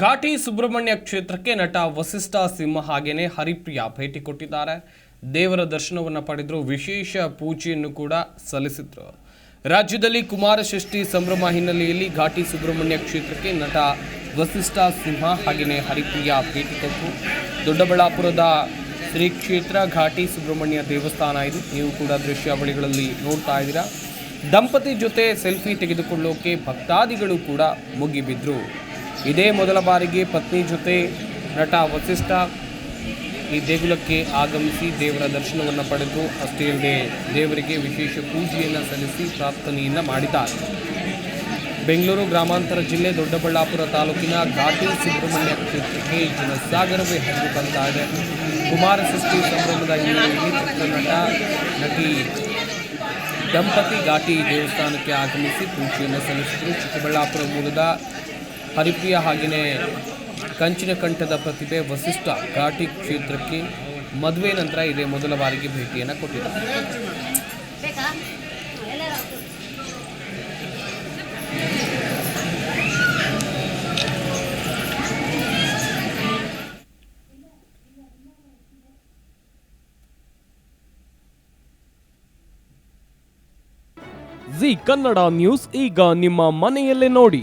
ಘಾಟಿ ಸುಬ್ರಹ್ಮಣ್ಯ ಕ್ಷೇತ್ರಕ್ಕೆ ನಟ ವಸಿಷ್ಠ ಸಿಂಹ ಹಾಗೆಯೇ ಹರಿಪ್ರಿಯಾ ಭೇಟಿ ಕೊಟ್ಟಿದ್ದಾರೆ. ದೇವರ ದರ್ಶನವನ್ನು ಪಡೆದರು ವಿಶೇಷ ಪೂಜೆಯನ್ನು ಕೂಡ ಸಲ್ಲಿಸಿದ್ರು. ರಾಜ್ಯದಲ್ಲಿ ಕುಮಾರ ಷಷ್ಠಿ ಸಂಭ್ರಮ ಹಿನ್ನೆಲೆಯಲ್ಲಿ ಘಾಟಿ ಸುಬ್ರಹ್ಮಣ್ಯ ಕ್ಷೇತ್ರಕ್ಕೆ ನಟ ವಸಿಷ್ಠ ಸಿಂಹ ಹಾಗೆಯೇ ಹರಿಪ್ರಿಯ ಭೇಟಿ ಕೊಟ್ಟರು ದೊಡ್ಡಬಳ್ಳಾಪುರದ ಶ್ರೀ ಕ್ಷೇತ್ರ ಘಾಟಿ ಸುಬ್ರಹ್ಮಣ್ಯ ದೇವಸ್ಥಾನ ಇದು. ನೀವು ಕೂಡ ದೃಶ್ಯಾವಳಿಗಳಲ್ಲಿ ನೋಡ್ತಾ ಇದ್ದೀರಾ. ದಂಪತಿ ಜೊತೆ ಸೆಲ್ಫಿ ತೆಗೆದುಕೊಳ್ಳೋಕೆ ಭಕ್ತಾದಿಗಳು ಕೂಡ ಮುಗಿಬಿದ್ರು. ಇದೇ ಮೊದಲ ಬಾರಿಗೆ ಪತ್ನಿ ಜೊತೆ ನಟ ವಸಿಷ್ಠ ಈ ದೇಗುಲಕ್ಕೆ ಆಗಮಿಸಿ ದೇವರ ದರ್ಶನವನ್ನು ಪಡೆದು, ಅಷ್ಟೇ ದೇವರಿಗೆ ವಿಶೇಷ ಪೂಜೆಯನ್ನು ಸಲ್ಲಿಸಿ ಪ್ರಾರ್ಥನೆಯನ್ನು ಮಾಡಿದ್ದಾರೆ. ಬೆಂಗಳೂರು ಗ್ರಾಮಾಂತರ ಜಿಲ್ಲೆ ದೊಡ್ಡಬಳ್ಳಾಪುರ ತಾಲೂಕಿನ ಘಾಟಿ ಸುಬ್ರಹ್ಮಣ್ಯ ಕ್ಷೇತ್ರಕ್ಕೆ ಜನಸಾಗರವೇ ಹರಿದು ಬರ್ತಾ ಇದೆ. ಕುಮಾರ ಸೃಷ್ಟಿ ಸಂಭ್ರಮದ ಹಿನ್ನೆಲೆಯಲ್ಲಿ ಚಿತ್ರನಟ ನಟಿ ದಂಪತಿ ಘಾಟಿ ದೇವಸ್ಥಾನಕ್ಕೆ ಆಗಮಿಸಿ ಪೂಜೆಯನ್ನು ಸಲ್ಲಿಸಿದರು. ಚಿಕ್ಕಬಳ್ಳಾಪುರ ಮೂಲದ ಹರಿಪ್ರಿಯ ಹಾಗೆಯೇ ಕಂಚಿನ ಕಂಠದ ಪ್ರತಿಭೆ ವಸಿಷ್ಠ ಘಾಟಿ ಕ್ಷೇತ್ರಕ್ಕೆ ಮದುವೆ ನಂತರ ಇದೇ ಮೊದಲ ಬಾರಿಗೆ ಭೇಟಿಯನ್ನು ಕೊಟ್ಟಿದ್ದಾರೆ. ಜಿ ಕನ್ನಡ ನ್ಯೂಸ್ ಈಗ ನಿಮ್ಮ ಮನೆಯಲ್ಲೇ ನೋಡಿ.